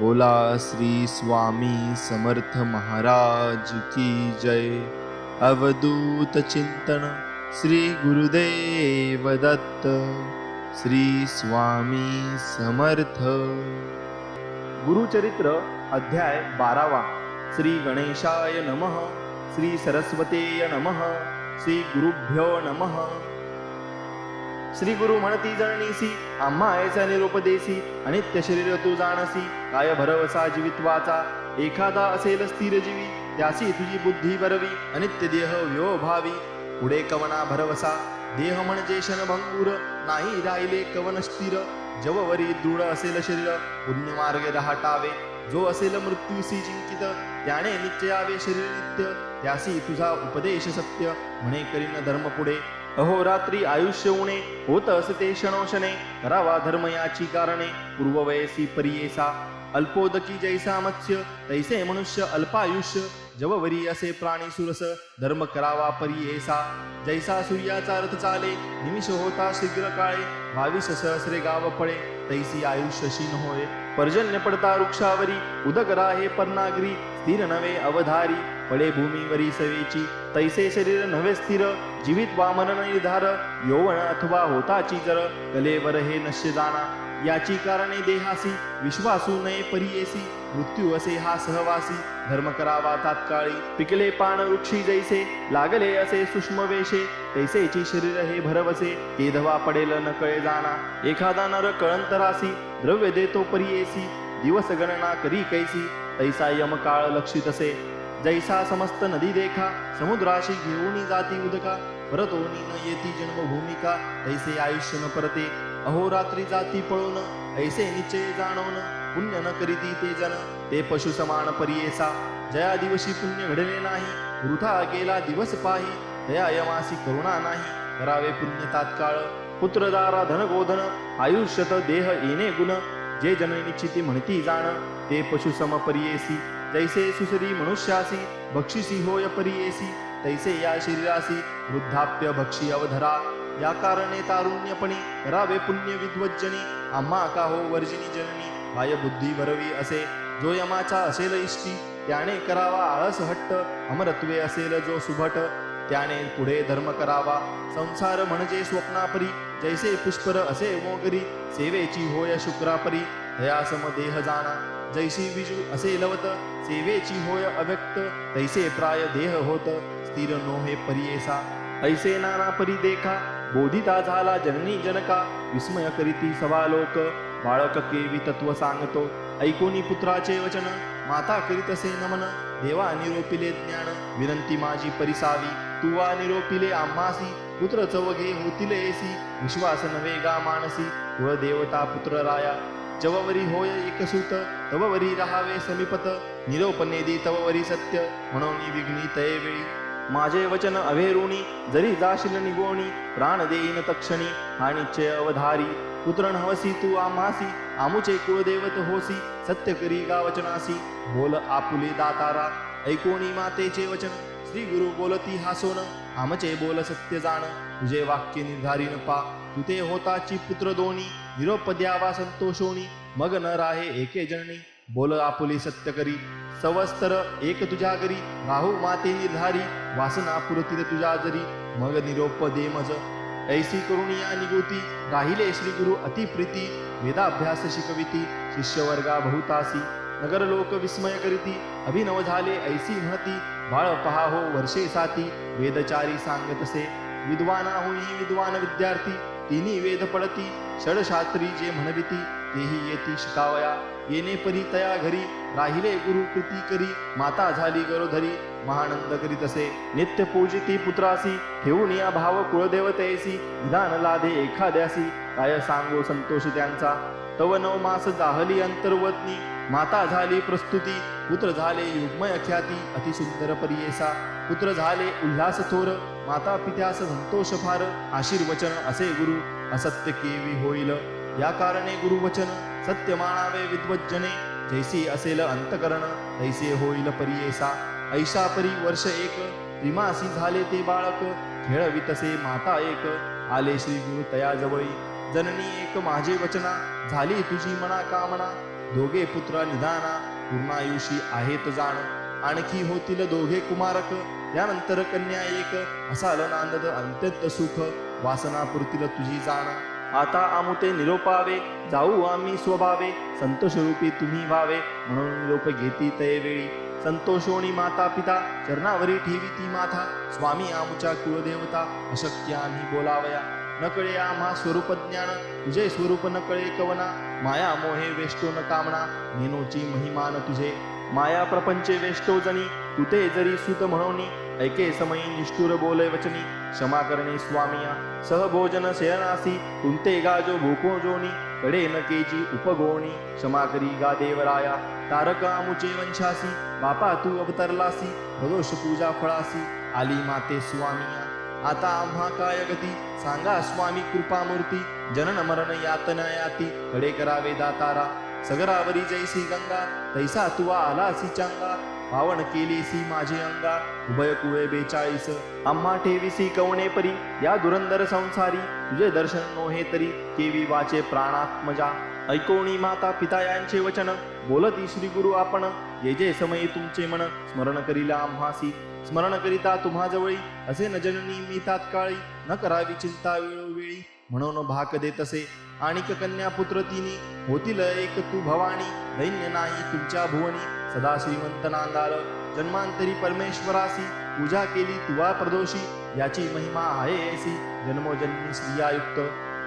बोला श्री स्वामी समर्थ महाराज की जय। अवधूत चिंतन श्री गुरुदेव दत्त श्री स्वामी समर्थ। गुरुचरित्र अध्याय बारावा। श्री गणेशाय नमः श्री सरस्वतेय नमः श्री गुरुभ्यो नमः श्री गुरु म्हणती जणनीसी आम्हा ऐसा निरोपदेसी अनित्य शरीर तू जाणसी काय भरवसा जीवित्वाचा? एखादा असेल स्थिर जीवी त्यासी तुझी बुद्धी बरवी अनित्य देह व्यो भावी. पुढे कवना भरवसा देह म्हणजे शनभंगूर नाही राहिले कवन स्थिर. जववरी दृढ असेल शरीर पुण्यमार्गे रहाटावे. जो असेल मृत्यूसी जिंकित त्याने निश्चयावे शरीर नित्य. त्यासी तुझा उपदेश सत्य म्हणे करीन धर्म पुढे. अहोरात्री आयुष्य उणे होत असते क्षणोक्षणे. करावा धर्म याची कारणे पूर्ववयसी परियेसा. अल्पोदकी जैसा मत्स्य तैसे मनुष्य अल्पायुष्य. जववरी असे प्राणी सुरस धर्म करावा परियेसा. जैसा सूर्याचा रथ चाले निमिष होता शीघ्र काळे. बावीस सहस्रे गाव पळे तैसी आयुष्य शीन होय. पर्जन्य पडता वृक्षावरी उदक राहे पर्णाग्री. स्थिर नवे अवधारी. पडे भूमीवरी सवेची. तैसे शरीर नव्हे स्थिर जीवित वामन निर्धार यौवन अथवा होताची जर कलेवर हे नश्य जाणा. याची कारणे देहासी विश्वासू नये परियेसी. मृत्यू असे हा सहवासी धर्म करावा तात्काळी. पिकले पान वृक्षी जैसे लागले असे सूक्ष्म वेशे. तैसेची शरीर हे भरवसे केधवा पडेल न कळे जाणा. एखादा नर कळंतरासी द्रव्य देतो परियेसी. दिवस गणना करी कैसी तैसा यम काळ लक्षित असे. जैसा समस्त नदी देखा समुद्राशी घेऊन जाती उदका परतोनी न येती जन्मभूमिका तैसे आयुष्य न परते अहोरात्री जाती पळून ऐसे निश्चय जाणवून पुण्य न करीती ते जन ते पशु समान परियेसा जया दिवशी पुण्य घडले नाही वृथा गेला दिवस पाही दया यमासी करुणा नाही करावे पुण्य तात्काळ पुत्रदारा धन गोधन आयुष्यत देह येणे गुण जे जननिश्चिती म्हणती जाण ते पशु सम जैसे तैसे सुसरी मनुष्यासी भक्षिसी होय परियेसी तैसे या शरीरासी वृद्धाप्य भक्षी अवधरा। या कारणे तारुण्यपणी करावे पुण्य विद्वज्जनी आम्हा का हो वर्जिनी जननी बाय बुद्धी भरवी असे। जो यमाचा असेल इष्टी त्याने करावा आळस हट्ट अमरत्वे असेल जो सुभट त्याने पुढे धर्म करावा। संसार म्हणजे स्वप्नापरी जैसे पुष्पर असे मोगरी सेवेची होय शुक्रापरी दयासम देह जाणा जैसी विजू असे लवत सेवेची होय अव्यक्त तैसे प्राय देह होत स्थिर नोहे परियेसा। ऐसे नाना परी देखा बोधिता झाला जननी जनका विस्मय करीती सवालोक बाळक केवी तत्व सांगतो। ऐकोनी पुत्राचे वचन माता करीतसे नमन देवा निरोपिले ज्ञान विनंती माझी परिसावी। तुवा निरोपिले आम्हासी पुत्र चवघे होतील एसी विश्वास नवेगा मानसी। कुळदेवता पुत्र राया जववरी होय एकसूत तववरी राहावे समीपत निरोप नेदी तववरी सत्य म्हणून विघ्नी तये वेळी. माझे वचन अभेरुणी जरी जाशील निगोणी प्राण देईन तक्षणी हाणीचे अवधारी उतरण हवसी तू आम्हासी आमुचे कुळदेवत होसी सत्य करी गा वचनासी बोल आपुले दातारा ऐकोणी मातेचे वचन श्री गुरु बोलती हासोन आमचे बोल सत्य जाण तुझे वाक्य निर्धारीन पा. तुते होताची पुत्र दोनी निरोपद्यावा संतोषोणी मग न राहे एके जननी बोल आपुली सत्य करी सवस्तर एक तुझ्या घरी राहू माते निर्धारी वासना पुरतील तुझ्या जरी. मग निरोप दे मज ऐसी करुणिया निगुती राहिले श्री गुरु अतिप्रीती वेदाभ्यास शिकविती शिष्यवर्गा बहुतासी. नगर लोक विस्मय करीती अभिनव झाले ऐसी म्हणती बाळ पहा हो वर्षे साती वेदचारी सांगतसे होई विद्वान विद्यार्थी. तिन्ही वेद पडती षडशास्त्री जे म्हणविती तेही येती शिकावया. येणे परी तया घरी राहिले गुरु कृती करी. माता झाली गरोधरी महानंद करीत असे. नित्य पूजिती पुत्रासी ठेवून या भाव कुळदेवतेसी. विधान लादे एखाद्यासी. काय सांगो संतोष त्यांचा? तव नव मास जाहली अंतर्वतनी माता झाली प्रस्तुती पुत्र झाले युग्मय अख्याती अतिसुंदर परियेसा पुत्र झाले उल्हास थोर माता पित्यास संतोष फार आशीर्वचन असे गुरु असत्य केवी होईल. या कारणे गुरुवचन सत्य मानावे विद्वज्जने जैसी असेल अंतकरण तैसे होईल परियेसा. ऐशा परी वर्ष एक त्रिमासी झाले ते बाळक खेळवितसे माता एक. आले श्री गुरु तया जवळी जननी एक माझे वचना. झाली तुझी मना कामना दोघे पुत्र निदाना. पूर्णायुषी आहेत जाण. आणखी होतील दोघे कुमारक. त्यानंतर कन्या एक. असाल नांदद अंत्यंत सुख. वासना पुरतील तुझी जाण. आता आमुते निरोपावे. जाऊ आम्ही स्वभावे. संतोषरूपी तुम्ही व्हावे. म्हणून निरोप घेती तय वेळी. संतोषोणी माता पिता चरणावरी ठेवी ती माथा. स्वामी आमुच्या कुलदेवता अशक्य आम्ही बोलावया. नकळे आम्हा स्वरूप ज्ञान तुझे स्वरूप नकळे कवना माया मोहे वेष्टो न कामना नेनोची महिमान तुझे. माया प्रपंचे वेष्टो जणी तुते जरी सुत म्हणोनी ऐके समयी निष्ठुर बोले वचनी. क्षमा करणे स्वामिया सहभोजन शयनासी कुंते गाजो भूको जोनी कडे न केजी उपगोणी. क्षमा करी गा देवराया तारक आमुचे वंशासी बापा तू अवतरलासी प्रदोष पूजा फळासी. आली माते स्वामिया. आता आम्हा काय गती? सांगा स्वामी कृपामूर्ती. जनन मरण यातना याती कडे करावे दातारा. सगरावरी जैसी गंगा. तैसा तुवा आला सी चांगा. पावन केलीसी माझे अंगा. उभय कुवे बेचाळीस. आम्हा ठेवीसी कवणे परी. या दुरंदर संसारी. तुझे दर्शन नोहे तरी. केवी वाचे प्राणात्मजा. ऐकोणी माता पिता यांचे वचन. बोलती श्री गुरु आपण. जे जे समयी तुमचे मन. स्मरण करीला आम्हासी. स्मरण करिता तुम्हा जवळी असे न जननी मी तात्काळी न करावी चिंता वेळोवेळी. म्हणून भाक देत असे. आणिक कन्या पुत्र तिनी होतील एक तू भवानी दैन्य नाही तुमच्या भुवनी. सदा श्रीमंत नांदाल जन्मांतरी परमेश्वरासी पूजा केली तुवा प्रदोषी याची महिमा आहे ऐसी जन्मोजन्मी स्त्रियायुक्त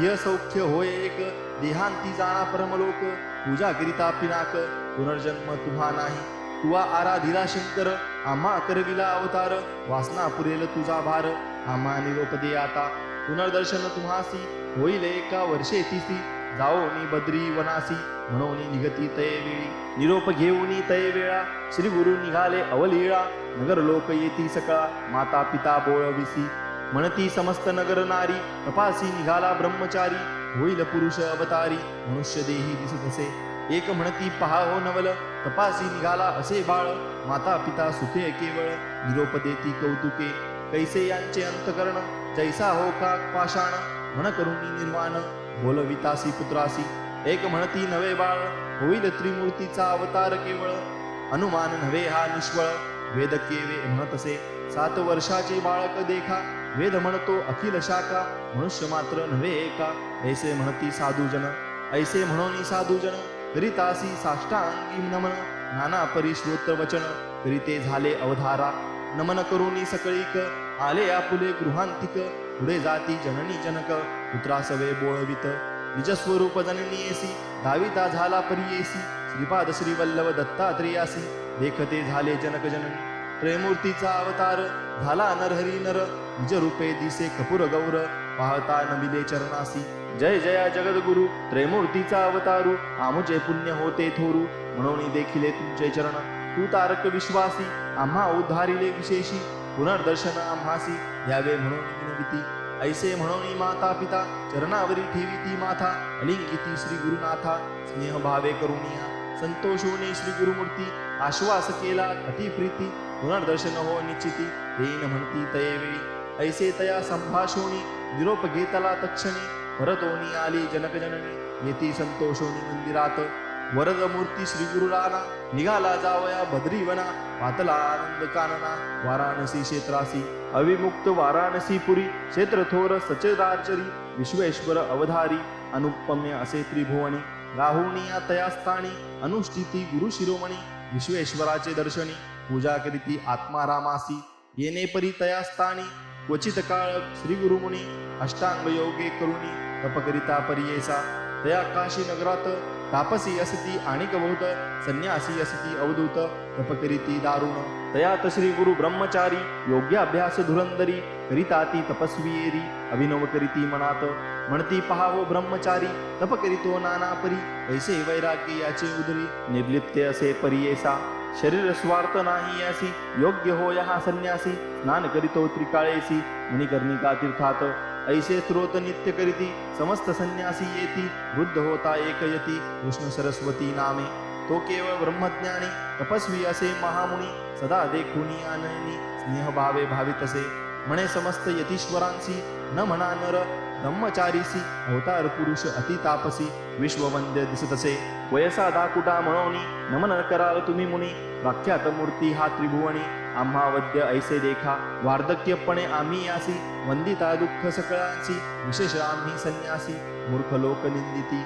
य सौख्य होय एक. देहांती जाणा परमलोक पूजा करिता पिनाक. पुनर्जन्म तुम्हा नाही. तुवा आराधिला शंकर आम्हा करविला अवतार वासना पुरेल तुझा भार आम्हा निरोप दे आता. पुनर्दर्शन तुम्हासी होईल एका वर्षे तिसी. जाओ नि बद्री वनासी म्हणून निगती तय वेळी निरोप घेऊनी तय वेळा श्री गुरु निघाले अवलीळा. नगर लोक येती सकळा माता पिता बोळविसी म्हणती समस्त नगर नारी तपासी निघाला ब्रह्मचारी. होईल पुरुष अवतारी मनुष्य देही दिसत असे. एक म्हणती पहा हो नवल तपासी निघाला असे बाळ. माता पिता सुखे केवळ निरोप देती कौतुके. कैसे यांचे अंतकरण? जैसा हो का पाषाण. म्हण करुणी निर्वाण बोलवितासी पुत्रासी. एक म्हणती नवे बाळ होईल त्रिमूर्तीचा अवतार केवळ. अनुमान नव्हे हा निष्फळ. वेद केवे म्हणत असे. सात वर्षाचे बाळक देखा. वेद म्हणतो अखिल शाखा. मनुष्य मात्र नव्हे एका. ऐसे म्हणती साधुजन. ऐसे म्हणोनी साधुजन. करितासी साष्टांगी नमन. नाना परिश्रोत्र वचन. करीते झाले अवधारा. नमन करुणी सकळीक. आले आपुले गृहांतिक. पुढे जाती जननी जनक. पुत्रासवे बोळवित. निजस्वरूप जननी येसी. दाविता झाला परियेसी श्रीपाद श्रीवल्लभ दत्तात्रेयासी. देखते झाले जनक जननी. त्रयमूर्तीचा अवतार. झाला नरहरी नर. निज रूपे दिसे कपूर गौर. पाहता नमिले चरणासी. जय जया जगद्गुरु त्रैमूर्तीचा अवतारू आमुचे पुण्य होते थोरू. म्हणून देखिले तुमचे चरण तू तारक विश्वासी आम्हा उद्धारिले विशेषी. पुनर्दर्शन आम्हासी यावे म्हणून विनविती ऐसे म्हणून माता पिता चरणावरी ठेवी ती माथा. अलिंगिती श्री गुरुनाथा स्नेह भावे करुणिया संतोषोने श्री गुरुमूर्ती आश्वास केला अति प्रीती. पुनर्दर्शन हो निश्चिती देईन म्हणती तये वेळी. ऐसे तया संभाषोणी निरोप घेतला तक्षणी परतोनी आली जनकजननी. येती संतोषोनी मंदिरात. वरद मूर्ती श्री गुरुराना निघाला जावया बद्रीवना. पातला आनंद कानना. वाराणसी क्षेत्रासी. अविमुक्त वाराणसी पुरी. क्षेत्र थोर सचेदार्चरी. विश्वेश्वर अवधारी. अनुपम्य असे त्रिभुवनी. राहुणिया तयास्थानी अनुष्ठिती गुरु शिरोमणी. विश्वेश्वराचे दर्शनी. पूजा करीती आत्मारामासी. येणे परी तयास्थानी. क्वचित काळ श्री गुरुमुनी अष्टांग योगे करुणी तपकरिता परियेसा तया काशी नगरात तापसी असती आणिक बहुत संन्यासी असती अवधूत तपकरिती दारुण तयात श्री गुरु ब्रह्मचारी योग्य अभ्यास धुरंदरी करिता ती तपस्वी अभिनव करीती मनात म्हणती पहावो ब्रह्मचारी तप करीतो नाना परी ऐसे वैराग्य याचे उदरी निर्लिप्ते असे परियेसा शरीर स्वार्थ नाही यासी योग्य हो हा संन्यासी स्नान करीतो त्रिकाळेसी मणिकर्णिका तीर्थात ऐसे स्रोत नित्य करीती समस्त संन्यासी येती वृद्ध होता एक यती कृष्ण सरस्वती नामे। तो केवळ ब्रह्मज्ञानी तपस्वी असे महामुनी सदा देखुनी आनयनी स्नेहभावे भावितसे म्हणे समस्त यतीश्वरांशी न म्हणा नर ब्रह्मचारीसी अवतार पुरुष अतितापसी विश्ववंद्य दिसतसे। वयसा दाकुटा म्हणोनी नमन कराल तुम्ही मुनी प्रख्यात मूर्ती हा त्रिभुवनी आम्हा वद्य ऐसे देखा वार्धक्यपणे आम्ही यासी वंदिता दुःख सकळांसी विशेष आम्ही संन्यासी मूर्ख लोक निंदिती।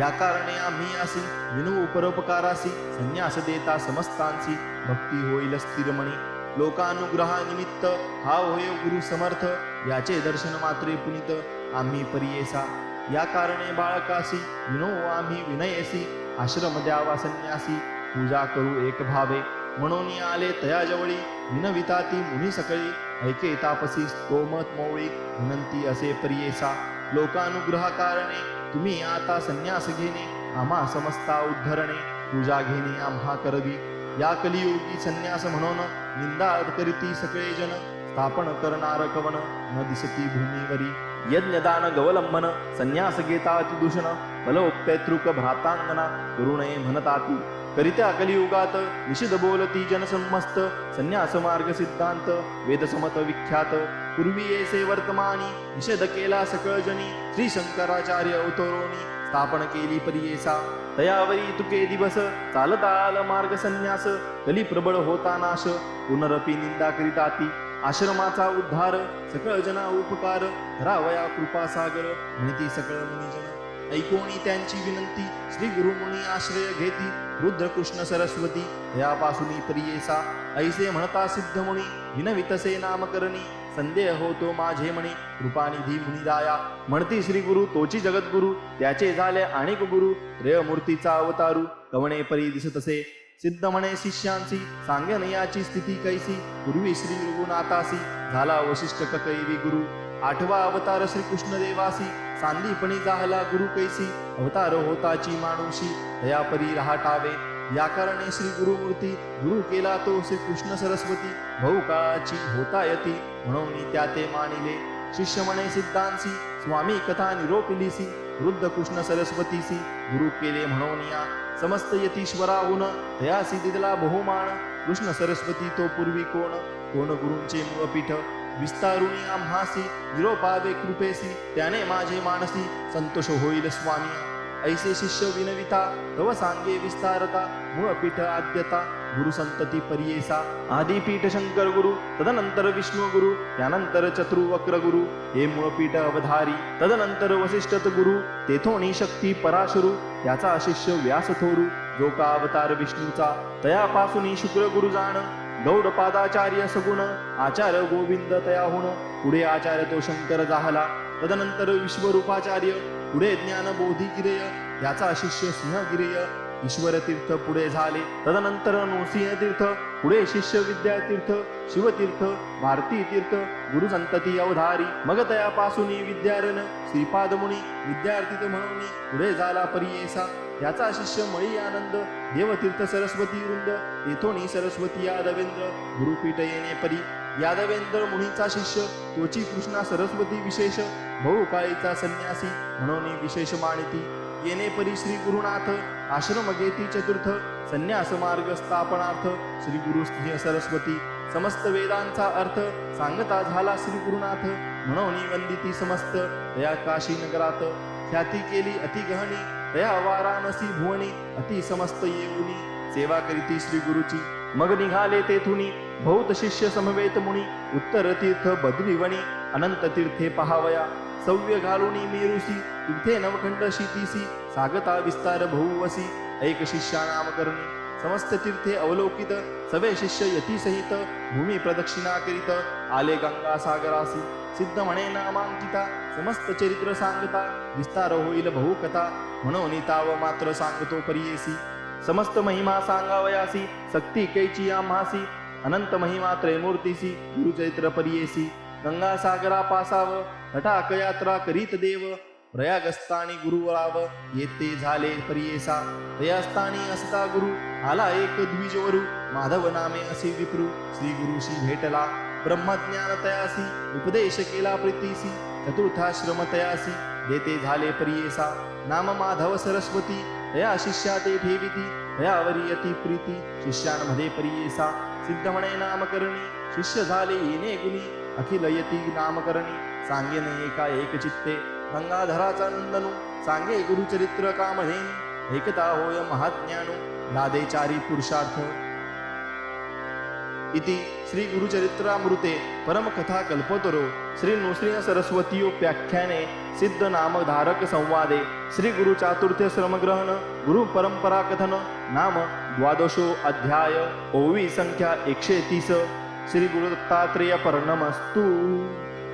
या कारणे आम्ही आसी विनू उपरोपकारासी संन्यास देता समस्तांसी भक्ती होईल स्थिरमणी। लोकानुग्रहानिमित्त हा होय गुरु समर्थ याचे दर्शन मात्रे पुनित। आम्ही परियेसा. या कारणे बाळकासी विनो आम्ही विनयसी आश्रम द्यावा संन्यासी पूजा करू एक भावे. म्हणून आले तयाजवळी विनविता ती मुनी सकळी ऐके तापसी स्तोमत मोवळी विनंती असे परियेसा. लोकानुग्रह कारणे तुम्ही आता संन्यास घेणे आम्हा समस्ता उद्धरणे पूजा घेणे आम्हा करवी. या कलियुगी संन्यास म्हणून निंदा करीती सगळे जन स्थापन करणार कवन न दिसती भूमीवरी. यज्ञदान गवलंबन संन्यास घेता अतिदूषण फलोपेतृक भ्रातांगना करुणे म्हणताती करित्या कलियुगात निषिध बोलती जनसंमस्त संन्यास मार्ग सिद्धांत वेदसमत विख्यात पूर्वी येसे वर्तमानी निषेध केला सकळ जनी श्री शंकराचार्य अवतरोनी स्थापन केली परियेसा तयावरी तुके दिवस चालता आल मार्ग संन्यास कली प्रबळ होता नाश पुनरपी निंदा करीताती। आश्रमाचा उद्धार सकळ जना उपकार रावया कृपा सागर म्हणती सकळ मुनिजन ऐकोणी त्यांची विनंती श्री गुरुमुनी आश्रय घेती रुद्र कृष्ण सरस्वती यापासून प्रियेसा ऐसे म्हणता सिद्ध मुनी विनवितसे नामकरणी संदेह होतो माझे म्हणे कृपानिधी मुनिराया म्हणती श्री गुरु तोची जगद्गुरु त्याचे झाले आणिक गुरु रेयमूर्तीचा अवतारू कवणे परी दिसतसे सिद्ध म्हणे शिष्यांसी सांगेन याची स्थिती कैसी? पूर्वी श्री रघुनाथासी झाला वशिष्ठ ककैवी गुरु. आठवा अवतार श्री कृष्ण देवासी सांदीपणी जाहला गुरु कैसी? अवतार होताची माणूशी दयापरी राहटावे या कारणे श्री गुरुमूर्ती गुरु केला तो श्री कृष्ण सरस्वती भाऊ काळाची होता यती म्हणून त्या ते मानिले. शिष्य म्हणे सिद्धांसी स्वामी कथा निरोपिलीसी वृद्ध कृष्ण सरस्वतीसी गुरु केले म्हणून समस्त समस्त यतीश्वराहून तयासी दिदला बहुमान कृष्ण सरस्वती तो पूर्वी कोण? कोण गुरूंचे मूळपीठ? विस्तारुणी आम्हासी निरोपावे कृपेसी त्याने माझे मानसी संतोष होईल स्वामी ऐसे शिष्य विनविता तव सांगे विस्तारता मूळपीठ आद्यता गुरु संतती परियेसा आदिपीठ शंकर गुरु तदनंतर विष्णू गुरु त्यानंतर चतुर्वक्र गुरु हे मूळपीठ अवधारी तदनंतर वसिष्ठत गुरु तेथोनी शक्ती पराशरू त्याचा शिष्य व्यास थोरू जो का अवतार विष्णूचा तयापासून शुक्र गुरु जाण गौडपादाचार्य सगुण आचार्य गोविंद तयाहुण पुढे आचार्य तो शंकर जाहला तदनंतर विश्वरूपाचार्य पुढे ज्ञान बोधिगिरेय याचा शिष्य सिंहगिरेय ईश्वर तीर्थ पुढे झाले. तदनंतर नृसिंह तीर्थ पुढे शिष्य विद्यातीर्थ शिवतीर्थ भारती तीर्थ गुरुसंतती अवधारी मग तयापासून विद्यारण श्रीपाद मुनी विद्यार्थी म्हणून पुढे झाला परियेसा. याचा शिष्य मळी आनंद देवतीर्थ सरस्वती वृंद येथोणी सरस्वती यादवेंद्र गुरुपीठ येणे परी. यादवेंद्र मुनीचा शिष्य त्वची कृष्णा सरस्वती विशेष भाऊ काळीचा संन्यासी म्हणून विशेष मानिती. येणे परी श्री गुरुनाथ आश्रम गेती चतुर्थ संन्यास मार्ग स्थापनार्थ श्री गुरु स्नेह सरस्वती. समस्त वेदांचा अर्थ सांगता झाला श्री गुरुनाथ म्हणून वंदिती समस्त. या काशी नगरात ख्याती केली अतिगहनी तया वाराणसी भुवनी अति समस्त येऊनी सेवा करीती श्री गुरुची. मग निघाले तेथुनी बहुत शिष्य समवेत मुनी उत्तर तीर्थ बद्रीवणी अनंत तीर्थे पहावया. सव्य घालुनी मेरुसी तीर्थे नवखंड शितीसी सागता विस्तार बहुवसी ऐक शिष्या नामकरणी समस्त तीर्थे अवलोकित सवे शिष्य यती सहित भूमी प्रदक्षिणा करीत आले गंगा सागरासी. सिद्ध म्हणे नामांकिता समस्त चरित्र सांगता विस्तार होईल बहुकथा. म्हणून ताव मात्र सांगतो परियेसी समस्त महिमा सांगावयासी सक्ती कैची आम्हासी अनंत महिमा त्रैमूर्तीसी गुरुचैत्र परियेसी. गंगा सागरा पासाव हठाक यात्रा करीत देव प्रयागस्तानी गुरुवराव येते झाले परियेसा. प्रयास्तानी असता गुरु आला एक द्विजवरू माधव नामे असे विप्रू. श्री गुरुशी भेटला ब्रह्मज्ञान तयासी उपदेश केला प्रीतीसी चतुर्थाश्रम तयासी देते झाले परियेसा. नाम माधव सरस्वती या शिष्या ते ठेविती तयावरी अति प्रीती शिष्यांमध्ये परियेसा सिद्ध म्हणे नामकरणी शिष्य झाले येणे गुणी अखिल यती नामकरणी सांगेने एका एक चित्ते गंगाधराचा नंदनू सांगे गुरुचरित्र कामधेनु एकता होय महाज्ञानू लादे चारी पुरुषार्थ. इति श्री गुरुचरित्रामृते परमकथा कल्पतरो श्री नृसिंह सरस्वतीयोप्याख्याने सिद्ध नामधारक संवादे। श्री गुरु चातुर्थ्य श्रमग्रहण गुरु परंपरा कथन नाम द्वादशो अध्याय ओवी संख्या एकशे तीस। श्री गुरु दत्तात्रेय पर्णमस्तू